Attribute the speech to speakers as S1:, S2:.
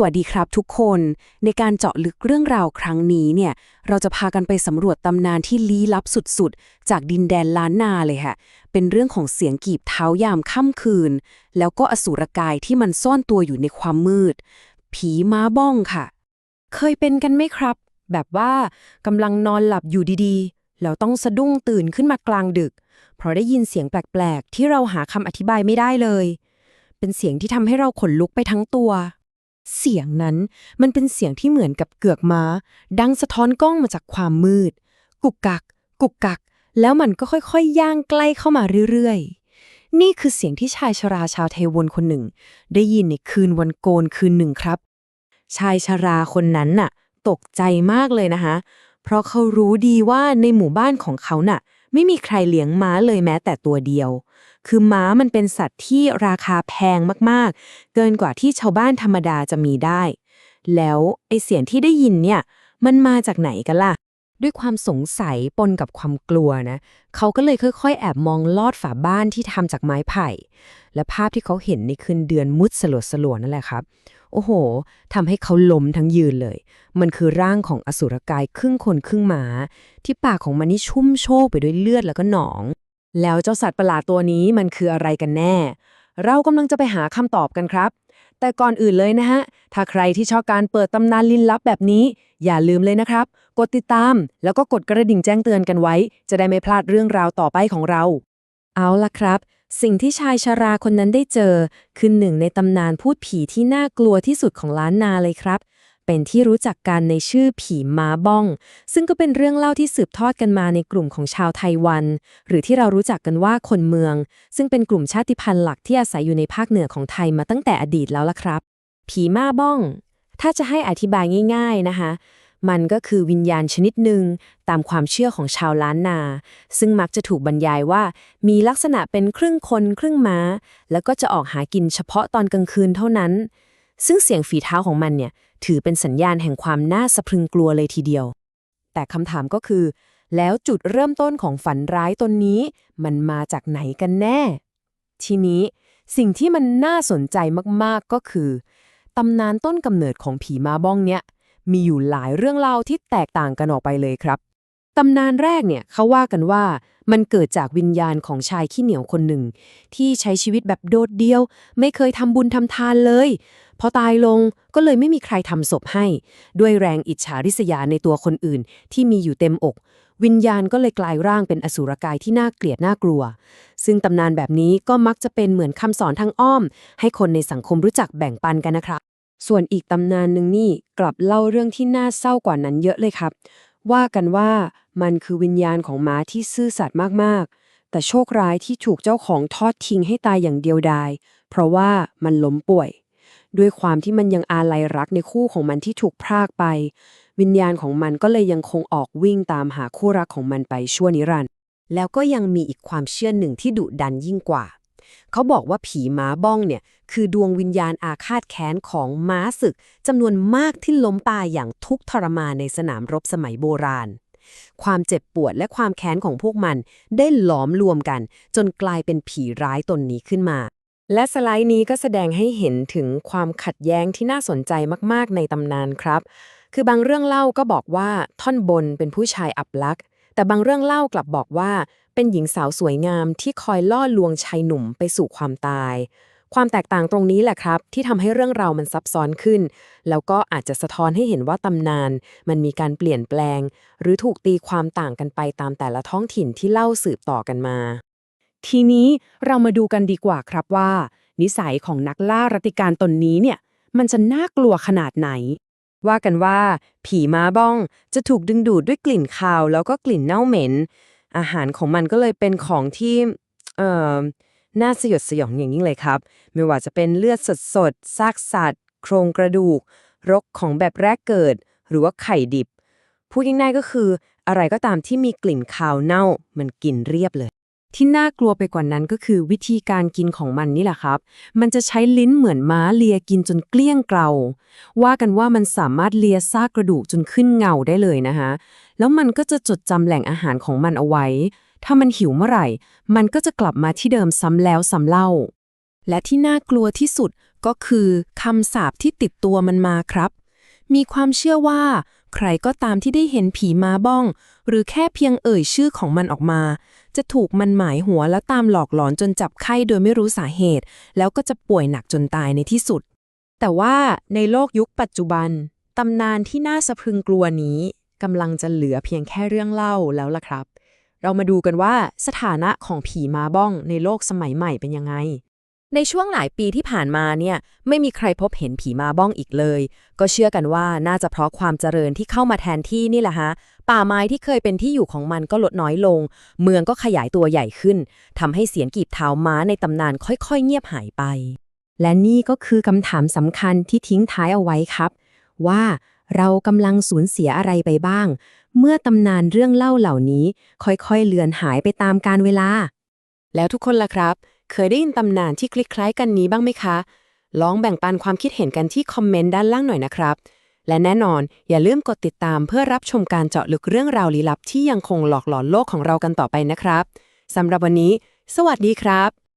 S1: สวัสดีครับทุกคน ในการเจาะลึกเรื่องราวครั้งนี้เนี่ย เราจะพากันไปสำรวจตำนานที่ลี้ลับสุดๆ จากดินแดนล้านนาเลยค่ะ เป็นเรื่องของเสียงกีบเท้ายามค่ำคืน แล้วก็อสูรกายที่มันซ่อนตัวอยู่ในความมืด ผีม้าบ้องค่ะ เคยเป็นกันไหมครับ แบบว่ากำลังนอนหลับอยู่ดีๆ แล้วต้องสะดุ้งตื่นขึ้นมากลางดึก เพราะได้ยินเสียงแปลกๆ ที่เราหาคำอธิบายไม่ได้เลย เป็นเสียงที่ทำให้เราขนลุกไปทั้งตัว เสียงนั้นมันเป็นเสียงที่เหมือนกับเกือกม้า ดังสะท้อนกล้องมาจากความมืด กุกกัก กุกกัก แล้วมันก็ค่อยๆยย่างใกล้เข้ามาเรื่อยๆ นี่คือเสียงที่ชายชราชาวเทวนคนหนึ่ง ได้ยินในคืนวันโกนคืนหนึ่งครับ ชายชราคนนั้นน่ะ ตกใจมากเลยนะคะเพราะเขารู้ดีว่าในหมู่บ้านของเขาน่ะ ไม่มีใครเลี้ยงม้าเลยแม้แต่ตัวเดียว คือม้ามันเป็นสัตว์ที่ราคาแพงมากๆ เกินกว่าที่ชาวบ้านธรรมดาจะมีได้ แล้วไอเสียงที่ได้ยินเนี่ย มันมาจากไหนกันล่ะ ด้วยความสงสัยปนกับความกลัวนะ เขาก็เลยค่อย ๆ แอบมองลอดฝาบ้านที่ทำจากไม้ไผ่ และภาพที่เขาเห็นในคืนเดือนมุดสลัวสลัวๆนั่นแหละครับ โอ้โหทำให้เขาล้มทั้งยืนเลย มันคือร่างของอสุรกายครึ่งคนครึ่งหมา ที่ปากของมันนี่ชุ่มโชกไปด้วยเลือดแล้วก็หนอง แล้วเจ้าสัตว์ประหลาดตัวนี้มันคืออะไรกันแน่ เรากำลังจะไปหาคำตอบกันครับ แต่ก่อนอื่นเลยนะฮะ ถ้าใครที่ชอบการเปิดตำนานลินลับแบบนี้ อย่าลืมเลยนะครับ กดติดตาม แล้วก็กดกระดิ่งแจ้งเตือนกันไว้ จะได้ไม่พลาดเรื่องราวต่อไปของเรา เอาล่ะครับ สิ่งที่ชายชาราคนนั้นได้เจอ คือหนึ่งในตำนานพูดผีที่น่ากลัวที่สุดของล้านนาเลยครับ เป็นที่รู้จักกันในชื่อผีม้าบ้อง ซึ่งก็เป็นเรื่องเล่าที่สืบทอดกันมาในกลุ่มของชาวไทวัน หรือที่เรารู้จักกันว่าคนเมือง ซึ่งเป็นกลุ่มชาติพันธุ์หลักที่อาศัยอยู่ในภาคเหนือของไทยมาตั้งแต่อดีตแล้วล่ะครับ ผีม้าบ้อง ถ้าจะให้อธิบายง่าย ๆนะคะ มันก็คือวิญญาณชนิดหนึ่งตามความเชื่อของชาวล้านนา ซึ่งมักจะถูกบรรยายว่า มีลักษณะเป็นครึ่งคนครึ่งม้า แล้วก็จะออกหากินเฉพาะตอนกลางคืนเท่านั้น ซึ่งเสียงฝีเท้าของมันเนี่ยถือเป็นสัญญาณแห่งความน่าสะพรึงกลัวเลยทีเดียว แต่คำถามก็คือ แล้วจุดเริ่มต้นของฝันร้ายตนนี้ มันมาจากไหนกันแน่ ทีนี้สิ่งที่มันน่าสนใจมากๆก็คือตำนานต้นกำเนิดของผีมาบ้องเนี่ย มีอยู่หลายเรื่องเล่าที่แตกต่างกันออกไปเลยครับตำนานแรกเนี่ยเขาว่ากันว่ามันเกิดจากวิญญาณของชายขี้เหนียวคนหนึ่ง ที่ใช้ชีวิตแบบโดดเดี่ยว ไม่เคยทำบุญทำทานเลย พอตายลงก็เลยไม่มีใครทำศพให้ ด้วยแรงอิจฉาริษยาในตัวคนอื่น ที่มีอยู่เต็มอก วิญญาณก็เลยกลายร่างเป็นอสุรกายที่น่าเกลียดน่ากลัว ซึ่งตำนานแบบนี้ก็มักจะเป็นเหมือนคำสอนทางอ้อม ให้คนในสังคมรู้จักแบ่งปันกันนะครับ ส่วนอีกตำนานหนึ่งนี่กลับเล่าเรื่องที่น่าเศร้ากว่านั้นเยอะเลยครับ ว่ากันว่ามันคือวิญญาณของม้าที่ซื่อสัตย์มากๆ แต่โชคร้ายที่ถูกเจ้าของทอดทิ้งให้ตายอย่างเดียวดาย เพราะว่ามันล้มป่วย ด้วยความที่มันยังอาลัยรักในคู่ของมันที่ถูกพรากไป วิญญาณของมันก็เลยยังคงออกวิ่งตามหาคู่รักของมันไปชั่วนิรันดร์แล้วก็ยังมีอีกความเชื่อหนึ่งที่ดุดันยิ่งกว่า เขาบอกว่าผีม้าบ้องเนี่ยคือดวงวิญญาณอาฆาตแค้นของม้าศึกจำนวนมากที่ล้มตายอย่างทุกข์ทรมานในสนามรบสมัยโบราณ ความเจ็บปวดและความแค้นของพวกมันได้หลอมรวมกัน จนกลายเป็นผีร้ายตนนี้ขึ้นมาและสไลด์นี้ก็แสดงให้เห็นถึงความขัดแย้งที่น่าสนใจมาก ๆ ในตำนานครับ คือบางเรื่องเล่าก็บอกว่าท่อนบนเป็นผู้ชายอับลักษ์แต่บางเรื่องเล่ากลับบอกว่า เป็นหญิงสาวสวยงามที่คอยล่อลวงชายหนุ่มไปสู่ความตาย ความแตกต่างตรงนี้แหละครับ ที่ทำให้เรื่องราวมันซับซ้อนขึ้น แล้วก็อาจจะสะท้อนให้เห็นว่าตำนาน มันมีการเปลี่ยนแปลง หรือถูกตีความต่างกันไปตามแต่ละท้องถิ่นที่เล่าสืบต่อกันมา ทีนี้เรามาดูกันดีกว่าครับว่า นิสัยของนักล่ารติการตนนี้เนี่ยมันจะน่ากลัวขนาดไหนว่ากันว่า ผีม้าบ้องจะถูกดึงดูดด้วยกลิ่นคาวแล้วก็กลิ่นเน่าเหม็น อาหารของมันก็เลยเป็นของที่เอ่อน่าสยดสยองอย่างยิ่งเลยครับ ไม่ว่าจะเป็นเลือดสดสดซากสัตว์ โครงกระดูก รกของแบบแรกเกิด หรือว่าไข่ดิบพูดง่ายๆก็คืออะไรก็ตามที่มีกลิ่นคาวเน่ามันกินเรียบเลย ที่น่ากลัวไปกว่านั้นก็คือวิธีการกินของมันนี่แหละครับ มันจะใช้ลิ้นเหมือนม้าเลียกินจนเกลี้ยงเกลาว่ากันว่ามันสามารถเลียซากกระดูกจนขึ้นเงาได้เลยนะคะแล้วมันก็จะจดจำแหล่งอาหารของมันเอาไว้ ถ้ามันหิวเมื่อไหร่ มันก็จะกลับมาที่เดิมซ้ำแล้วซ้ำเล่า
S2: และที่น่ากลัวที่สุดก็คือคำสาปที่ติดตัวมันมาครับ มีความเชื่อว่า ใครก็ตามที่ได้เห็นผีมาบ้อง หรือแค่เพียงเอ่ยชื่อของมันออกมา จะถูกมันหมายหัวแล้วตามหลอกหลอนจนจับไข้โดยไม่รู้สาเหตุ แล้วก็จะป่วยหนักจนตายในที่สุด
S1: แต่ว่าในโลกยุคปัจจุบัน ตำนานที่น่าสะพรึงกลัวนี้กำลังจะเหลือเพียงแค่เรื่องเล่าแล้วล่ะครับ เรามาดูกันว่าสถานะของผีมาบ้องในโลกสมัยใหม่เป็นยังไง ในช่วงหลายปีที่ผ่านมาเนี่ยไม่มีใครพบเห็นผีมาบ้องอีกเลย ก็เชื่อกันว่าน่าจะเพราะความเจริญที่เข้ามาแทนที่นี่แหละฮะ ป่าไม้ที่เคยเป็นที่อยู่ของมันก็ลดน้อยลง เมืองก็ขยายตัวใหญ่ขึ้นทำให้เสียงกีบเท้าม้าในตำนานค่อยๆ เงียบหายไป และนี่ก็คือคำถามสำคัญที่ทิ้งท้ายเอาไว้ครับ ว่าเรากำลังสูญเสียอะไรไปบ้าง เมื่อตำนานเรื่องเล่าเหล่านี้ ค่อยๆเลือนหายไปตามกาลเวลา แล้วทุกคนล่ะครับ เคยได้ยินตำนานที่คล้ายๆกันนี้บ้างไหมคะ ลองแบ่งปันความคิดเห็นกันที่คอมเมนต์ด้านล่างหน่อยนะครับ และแน่นอนอย่าลืมกดติดตามเพื่อรับชมการเจาะลึกเรื่องราวลี้ลับที่ยังคงหลอกหลอนโลกของเรากันต่อไปนะครับสำหรับวันนี้ สวัสดีครับ